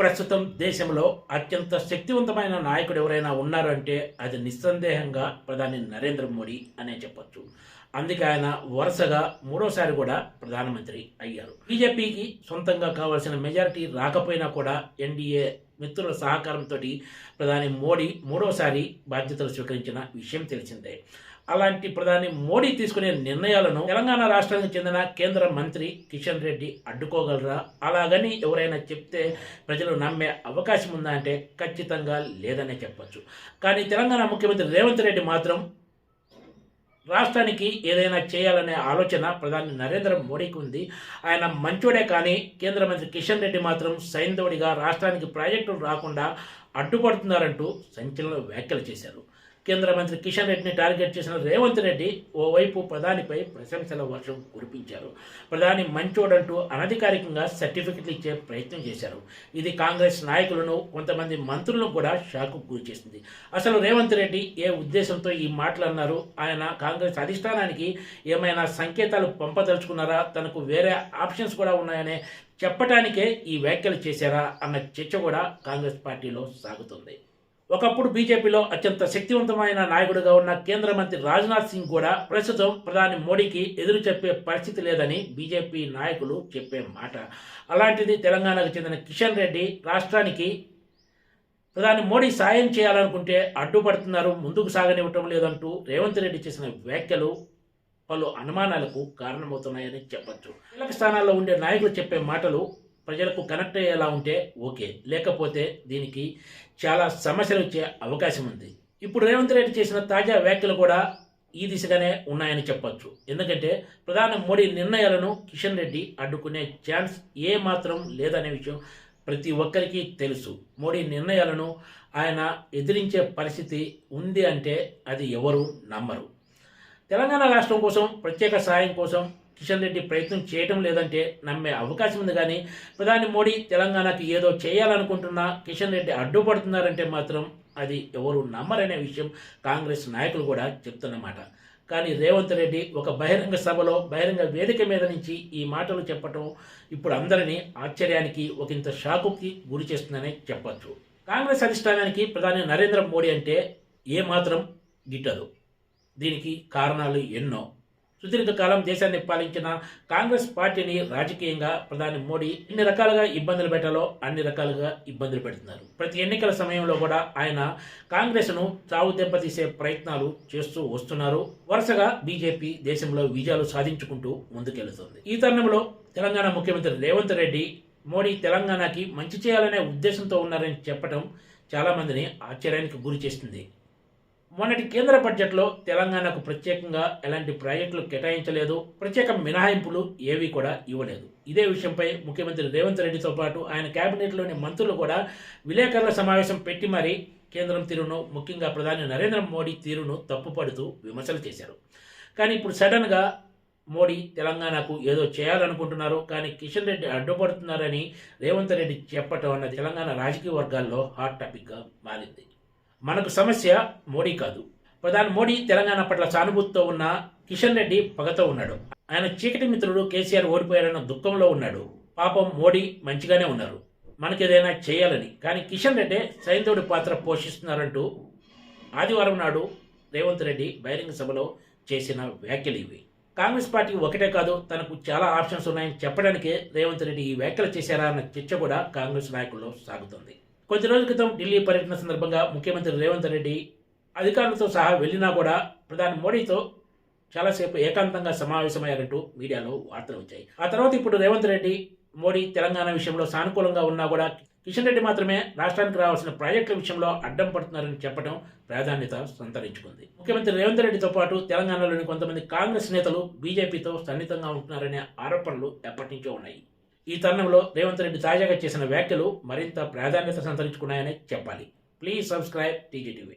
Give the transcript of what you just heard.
ప్రస్తుతం దేశంలో అత్యంత శక్తివంతమైన నాయకుడు ఎవరైనా ఉన్నారంటే అది నిస్సందేహంగా ప్రధాని నరేంద్ర మోడీ అనే చెప్పొచ్చు. అందుకే ఆయన వరుసగా మూడోసారి కూడా ప్రధానమంత్రి అయ్యారు. బీజేపీకి సొంతంగా కావాల్సిన మెజారిటీ రాకపోయినా కూడా ఎన్డీఏ మిత్రుల సహకారంతో ప్రధాని మోడీ మూడోసారి బాధ్యతలు స్వీకరించిన విషయం తెలిసిందే. అలాంటి ప్రధాని మోడీ తీసుకునే నిర్ణయాలను తెలంగాణ రాష్ట్రానికి చెందిన కేంద్ర మంత్రి కిషన్ రెడ్డి అడ్డుకోగలరా? అలాగని ఎవరైనా చెప్తే ప్రజలు నమ్మే అవకాశం ఉందా అంటే ఖచ్చితంగా లేదనే చెప్పచ్చు. కానీ తెలంగాణ ముఖ్యమంత్రి రేవంత్ రెడ్డి మాత్రం రాష్ట్రానికి ఏదైనా చేయాలనే ఆలోచన ప్రధాని నరేంద్ర మోడీకి ఉంది. ఆయన మంచోడే కానీ కేంద్ర మంత్రి కిషన్ రెడ్డి మాత్రం సైంధవుడిగా రాష్ట్రానికి ప్రాజెక్టులు రాకుండా అడ్డుపడుతున్నారంటూ సంచలన వ్యాఖ్యలు చేశారు. కేంద్ర మంత్రి కిషన్ రెడ్డిని టార్గెట్ చేసిన రేవంత్ రెడ్డి ఓవైపు ప్రధానిపై ప్రశంసల వర్షం కురిపించారు. ప్రధాని మంచోడంటూ అనధికారికంగా సర్టిఫికెట్లు ఇచ్చే ప్రయత్నం చేశారు. ఇది కాంగ్రెస్ నాయకులను కొంతమంది మంత్రులను కూడా షాకు గురిచేసింది అసలు రేవంత్ రెడ్డి ఏ ఉద్దేశంతో ఈ మాటలు అన్నారు ఆయన కాంగ్రెస్ అధిష్టానానికి ఏమైనా సంకేతాలు పంపదలుచుకున్నారా? తనకు వేరే ఆప్షన్స్ కూడా ఉన్నాయనే చెప్పటానికే ఈ వ్యాఖ్యలు చేశారా? అన్న చర్చ కూడా కాంగ్రెస్ పార్టీలో సాగుతుంది. ఒకప్పుడు బీజేపీలో అత్యంత శక్తివంతమైన నాయకుడిగా ఉన్న కేంద్ర మంత్రి రాజ్నాథ్ సింగ్ కూడా ప్రస్తుతం ప్రధాని మోడీకి ఎదురు చెప్పే పరిస్థితి లేదని బీజేపీ నాయకులు చెప్పే మాట. అలాంటిది తెలంగాణకు చెందిన కిషన్ రెడ్డి రాష్ట్రానికి ప్రధాని మోడీ సాయం చేయాలనుకుంటే అడ్డుపడుతున్నారు ముందుకు సాగనివ్వటం లేదంటూ రేవంత్ రెడ్డి చేసిన వ్యాఖ్యలు పలు అనుమానాలకు కారణమవుతున్నాయని చెప్పచ్చు. కీలక స్థానాల్లో ఉండే నాయకులు చెప్పే మాటలు ప్రజలకు కనెక్ట్ అయ్యేలా ఉంటే ఓకే. లేకపోతే దీనికి చాలా సమస్యలు వచ్చే అవకాశం ఉంది. ఇప్పుడు రేవంత్ రెడ్డి చేసిన తాజా వ్యాఖ్యలు కూడా ఈ దిశగానే ఉన్నాయని చెప్పొచ్చు. ఎందుకంటే ప్రధాని మోడీ నిర్ణయాలను కిషన్ రెడ్డి అడ్డుకునే ఛాన్స్ ఏ మాత్రం లేదనే విషయం ప్రతి ఒక్కరికి తెలుసు. మోడీ నిర్ణయాలను ఆయన ఎదిరించే పరిస్థితి ఉంది అంటే అది ఎవరు నమ్మరు. తెలంగాణ రాష్ట్రం కోసం ప్రత్యేక సహాయం కోసం కిషన్ రెడ్డి ప్రయత్నం చేయటం లేదంటే నమ్మే అవకాశం ఉంది కానీ ప్రధాని మోడీ తెలంగాణకి ఏదో చేయాలనుకుంటున్నా కిషన్ రెడ్డి అడ్డుపడుతున్నారంటే మాత్రం అది ఎవరు నమ్మరనే విషయం కాంగ్రెస్ నాయకులు కూడా చెప్తున్నమాట కానీ రేవంత్ రెడ్డి ఒక బహిరంగ సభలో బహిరంగ వేదిక మీద నుంచి ఈ మాటలు చెప్పటం ఇప్పుడు అందరినీ ఆశ్చర్యానికి ఒకంత షాకుకి గురి చేస్తుందని చెప్పచ్చు. కాంగ్రెస్ అధిష్టానానికి ప్రధాని నరేంద్ర మోడీ అంటే ఏమాత్రం గిట్టదు. దీనికి కారణాలు ఎన్నో. సుదీర్ఘకాలం దేశాన్ని పాలించిన కాంగ్రెస్ పార్టీని రాజకీయంగా ప్రధాని మోడీ ఎన్ని రకాలుగా ఇబ్బందులు పెట్టాలో అన్ని రకాలుగా ఇబ్బందులు పెడుతున్నారు. ప్రతి ఎన్నికల సమయంలో కూడా ఆయన కాంగ్రెస్ను చావు దెబ్బతీసే ప్రయత్నాలు చేస్తూ వస్తున్నారు. వరుసగా బీజేపీ దేశంలో విజయాలు సాధించుకుంటూ ముందుకెళ్తుంది. ఈ తరుణంలో తెలంగాణ ముఖ్యమంత్రి రేవంత్ రెడ్డి మోడీ తెలంగాణకి మంచి చేయాలనే ఉద్దేశంతో ఉన్నారని చెప్పడం చాలామందిని ఆశ్చర్యానికి గురి చేస్తుంది మొన్నటి కేంద్ర బడ్జెట్లో తెలంగాణకు ప్రత్యేకంగా ఎలాంటి ప్రాజెక్టులు కేటాయించలేదు. ప్రత్యేక మినహాయింపులు ఏవి కూడా ఇవ్వలేదు. ఇదే విషయంపై ముఖ్యమంత్రి రేవంత్ రెడ్డితో పాటు ఆయన కేబినెట్లోని మంత్రులు కూడా విలేకరుల సమావేశం పెట్టి మరీ కేంద్రం తీరును ముఖ్యంగా ప్రధాని నరేంద్ర మోడీ తీరును తప్పుపడుతూ విమర్శలు చేశారు. కానీ ఇప్పుడు సడన్గా మోడీ తెలంగాణకు ఏదో చేయాలనుకుంటున్నారు. కానీ కిషన్ రెడ్డి అడ్డుపడుతున్నారని రేవంత్ రెడ్డి చెప్పటం అన్నది తెలంగాణ రాజకీయ వర్గాల్లో హాట్ టాపిక్గా మారింది. మనకు సమస్య మోడీ కాదు. ప్రధాని మోడీ తెలంగాణ పట్ల సానుభూతితో ఉన్న కిషన్ రెడ్డి పగతో ఉన్నాడు. ఆయన చీకటి మిత్రుడు కేసీఆర్ ఓడిపోయారన్న దుఃఖంలో ఉన్నాడు. పాపం మోడీ మంచిగానే ఉన్నారు. మనకేదైనా చేయాలని. కానీ కిషన్ రెడ్డి సైంధవుడి పాత్ర పోషిస్తున్నారంటూ ఆదివారం నాడు రేవంత్ రెడ్డి బహిరంగ సభలో చేసిన వ్యాఖ్యలు ఇవి. కాంగ్రెస్ పార్టీ ఒకటే కాదు తనకు చాలా ఆప్షన్స్ ఉన్నాయని చెప్పడానికే రేవంత్ రెడ్డి ఈ వ్యాఖ్యలు చేశారా అన్న చర్చ కూడా కాంగ్రెస్ నాయకుల్లో సాగుతుంది. కొద్ది రోజుల క్రితం ఢిల్లీ పర్యటన సందర్భంగా ముఖ్యమంత్రి రేవంత్ రెడ్డి అధికారులతో సహా వెళ్ళినా కూడా ప్రధాని మోడీతో చాలాసేపు ఏకాంతంగా సమావేశమయ్యారంటూ మీడియాలో వార్తలు వచ్చాయి. ఆ తర్వాత ఇప్పుడు రేవంత్ రెడ్డి మోడీ తెలంగాణ విషయంలో సానుకూలంగా ఉన్నా కూడా కిషన్ రెడ్డి మాత్రమే రాష్ట్రానికి రావాల్సిన ప్రాజెక్టుల విషయంలో అడ్డం పడుతున్నారని చెప్పడం ప్రాధాన్యత సంతరించుకుంది. ముఖ్యమంత్రి రేవంత్ రెడ్డితో పాటు తెలంగాణలోని కొంతమంది కాంగ్రెస్ నేతలు బీజేపీతో సన్నిహితంగా ఉంటున్నారనే ఆరోపణలు ఎప్పటి నుంచో ఉన్నాయి. ఈ తరుణంలో రేవంత్ రెడ్డి తాజాగా చేసిన వ్యాఖ్యలు మరింత ప్రాధాన్యత సంతరించుకున్నాయని చెప్పాలి. Please subscribe TGTV